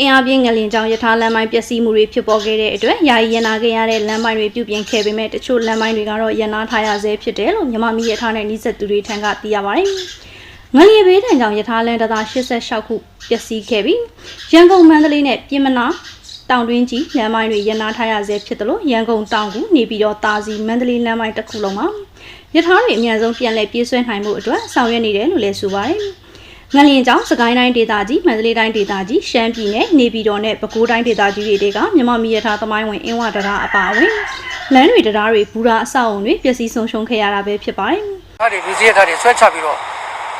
အင်အားပြင်းငလင်ကြောင့်ယထာလမ်းပိုင်းပျက်စီးမှုတွေဖြစ်ပေါ်ခဲ့တဲ့အတွက်ယာယီရနာခဲ့ရတဲ့လမ်းပိုင်းတွေပြုပြင်ခဲ့ပေမဲ့တချို့လမ်းပိုင်းတွေကတော့ရနာထားရဆဲဖြစ်တယ်လို့မြမမီယထာနဲ့နှိစက်သူတွေထံကသိရပါတယ်။ငလျင်ဘေးထံကြောင့်ယထာလန်တသာ86ခုပျက်စီးခဲ့ပြီးရန်ကုန်မန္တလေးနဲ့ပြင်မနာတောင်တွင်းကြီးလမ်းပိုင်းတွေရနာထားရဆဲဖြစ်တယ်လို့ရန်ကုန်တောင်ကူနေပြီးတော့တာစီမန္တလေးလမ်းပိုင်းတစ်ခုလုံးမှာယထာတွေအများဆုံးပြန်လည်ပြေးဆွဲနိုင်မှုအတွက်ဆောင်ရွက်နေတယ်လို့လည်းဆိုပါတယ်။ ငလျင်ကြောင့်စကိုင်းတိုင်းဒေသကြီးမန္တလေးတိုင်းဒေသကြီးရှမ်းပြည်နယ်နေပြည်တော်နဲ့ပဲခူးတိုင်းဒေသကြီးတွေကမြမမီယထာသမိုင်းဝင်အင်းဝဒရာအပါအဝင်လမ်းတွေတရားတွေဘူရာအဆောက်အုံတွေပျက်စီးဆုံးရှုံးခဲ့ရတာပဲဖြစ်ပါတယ်။ထားတွေလူစည်းရထားတွေဆွဲချပြီးတော့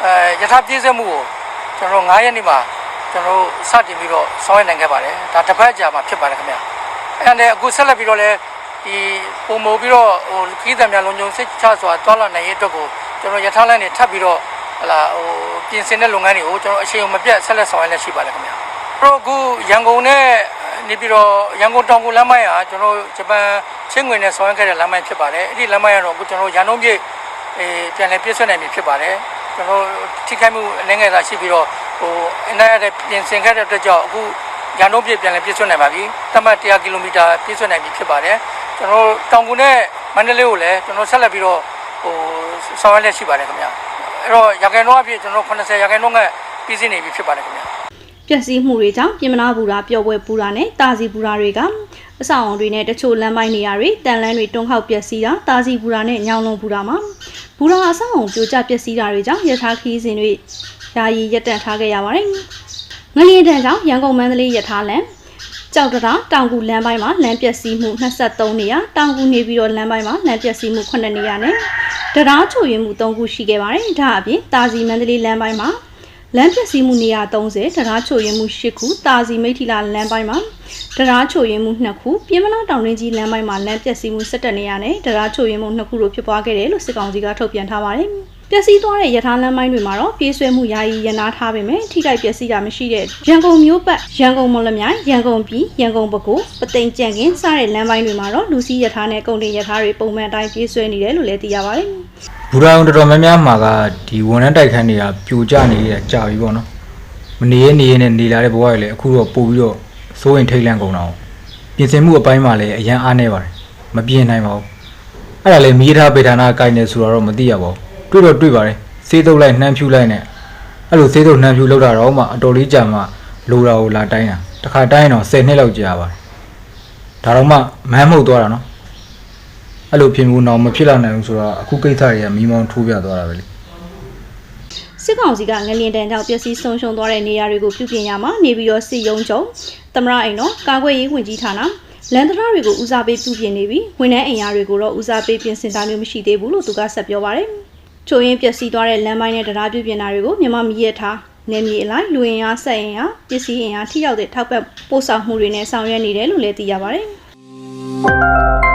အဲယထာပြည့်စုံမှုကိုကျွန်တော်တို့9ရက်နေ့မှာကျွန်တော်တို့စတင်ပြီးတော့ဆောင်ရွက်နိုင်ခဲ့ပါတယ်ဒါတစ်ပတ်ကြာမှာဖြစ်ပါတယ်ခင်ဗျအဲနဲ့အခုဆက်လက်ပြီးတော့လည်းဒီပုံမိုပြီးတော့ဟိုခီးသည်များလုံခြုံစိတ်ချစွာတွာလာနိုင်ရေးအတွက်ကိုကျွန်တော်ယထာလမ်းတွေထပ်ပြီးတော့ ဟလာဟိုပြင်ဆင်တဲ့လုပ်ငန်းတွေကိုကျွန်တော်အရှိန်မပြတ်ဆက်လက်ဆောင်ရွက်လက်ရှိပါတယ်ခင်ဗျတို့အခုရန်ကုန်နဲ့နေပြီးတော့ရန်ကုန်တောင်ကိုလမ်းမိုင်းဟာကျွန်တော်ဂျပန်ချင်းငွေနဲ့ဆောင်ရွက်ခဲ့တဲ့လမ်းမိုင်းဖြစ်ပါတယ်အဲ့ဒီလမ်းမိုင်းကတော့အခုကျွန်တော်ရန်ကုန်ပြည်အဲပြန်လည်ပြည့်စွက်နိုင်ပြီဖြစ်ပါတယ်ကျွန်တော်ထိခိုက်မှုအနည်းငယ်သာရှိပြီးတော့ဟိုအနားရတဲ့ပြင်ဆင်ခဲ့တဲ့အတွက်ကြောင့်အခုရန်ကုန်ပြည်ပြန်လည်ပြည့်စွက်နိုင်ပါပြီတမတ်100ကီလိုမီတာပြည့်စွက်နိုင်ပြီဖြစ်ပါတယ်ကျွန်တော်တောင်ကူနဲ့မန္တလေးကိုလည်းကျွန်တော်ဆက်လက်ပြီးတော့ဟိုဆောင်ရွက်လက်ရှိပါတယ်ခင်ဗျ အဲ့တော့ရခိုင်တော့အဖြစ်ကျွန်တော်80ရာခိုင်နှုန်းကပြည်စည်းနေပြီဖြစ်ပါတယ်ခင်ဗျပျက်စီးမှုတွေကြောင့်ပြင်မနာဘူရာပျော်ပွဲပူရာနဲ့တာစီဘူရာတွေကအဆောက်အုံတွေနဲ့တချို့လမ်းပိုင်းနေရာတွေတန်လန်းတွေတွန်းခောက်ပျက်စီးတာတာစီဘူရာနဲ့ညောင်လုံးဘူရာမှာဘူရာအဆောက်အုံပြိုကျပျက်စီးတာတွေကြောင့်ရထားခီးစဉ်တွေယာယီရပ်တန့်ထားခဲ့ရပါတယ်။ငလျင်တန်းကြောင့်ရန်ကုန်မန္တလေးရထားလမ်း ကြောက်တရာတောင်ကူလမ်းပိုင်းမှာလမ်းပျက်စီးမှု23နေရာတောင်ကူနေပြီးတော့လမ်းပိုင်းမှာလမ်းပျက်စီးမှု9နေရာနဲ့တရားချို့ရင်မှု3ခုရှိခဲ့ပါတယ်။ဒါအပြင်တာစီမန္တလေးလမ်းပိုင်းမှာလမ်းပျက်စီးမှုနေရာ30တရားချို့ရင်မှု10ခုတာစီမိထီလာလမ်းပိုင်းမှာတရားချို့ရင်မှု2ခုပြင်းမနာတောင်ရင်းကြီးလမ်းပိုင်းမှာလမ်းပျက်စီးမှု17နေရာနဲ့တရားချို့ရင်မှု2ခုတို့ဖြစ်ပွားခဲ့တယ်လို့စစ်ကောင်စီကထုတ်ပြန်ထားပါတယ် ပျက်စီးသွားတဲ့ရထားလမ်းပိုင်းတွေမှာတော့ပြေးဆွဲမှုယာယီရနာထားပေမဲ့ထိခိုက်ပျက်စီးတာမရှိတဲ့ရန်ကုန်မြို့ပတ်ရန်ကုန်မော်လမြိုင်ရန်ကုန်ပြည်ရန်ကုန်ပဲခူးပသိမ်ကြံကင်းစတဲ့လမ်းပိုင်းတွေမှာတော့လူစီးရထားနဲ့ကုန်တင်ရထားတွေပုံမှန်အတိုင်းပြေးဆွဲနေတယ်လို့လည်းသိရပါတယ်ဘူရာုံတော်တော်များများမှာကဒီဝန်ထမ်းတိုက်ခန်းတွေကပြိုကျနေတဲ့ကြာပြီပေါ့နော်မနေရနေရနဲ့နေလာတဲ့ဘဝတွေလည်းအခုတော့ပို့ပြီးတော့စိုးရင်ထိတ်လန့်ကုန်တော့ပြင်ဆင်မှုအပိုင်းမှာလည်းအရန်အားနေပါတယ်မပြင်နိုင်ပါဘူးအဲ့ဒါလည်းမိသားပေဌာနာကိုင်နေဆိုတော့မသိရပါဘူး တွေ့တော့တွေ့ပါတယ်စေးတုပ်လိုက်နှမ်းဖြူလိုက်နဲ့အဲ့လိုစေးတုပ်နှမ်းဖြူလောက်တာတော့မှအတော်လေးကြာမှလိုတာကိုလာတိုင်းတာတစ်ခါတိုင်းတော့10နှစ်လောက်ကြာပါတယ်ဒါတော့မှမမ်းမှုတ်သွားတာနော်အဲ့လိုဖြစ်မှုတော့မဖြစ်လာနိုင်ဘူးဆိုတော့အခုကိစ္စတွေကမီးမောင်းထိုးပြသွားတာပဲလေစစ်ကောင်စီကငလျင်တန်းကြောင့်ပျက်စီးဆုံးရှုံးသွားတဲ့နေရာတွေကိုပြုပြင်ရမှာနေပြီးတော့စစ်ရုံးချုပ်သမရအိမ်တော်ကာကွယ်ရေးဝန်ကြီးဌာနလန်တရာတွေကိုဦးစားပေးပြုပြင်နေပြီးဝန်ထမ်းအိမ်ယာတွေကိုတော့ဦးစားပေးပြင်ဆင်တာမျိုးမရှိသေးဘူးလို့သူကဆက်ပြောပါတယ်။ ချိုးရင်ပျက်စီးသွားတဲ့လမ်းပိုင်းနဲ့တရားပြုပြင်တာတွေကိုမြန်မာမီးရထားနေမြေအလိုက်လူရင်အားဆက်ရင်အားပစ္စည်းရင်အားထိရောက်တဲ့ထောက်ပံ့ပို့ဆောင်မှုတွေနဲ့ဆောင်ရွက်နေတယ်လို့လည်းသိရပါတယ်။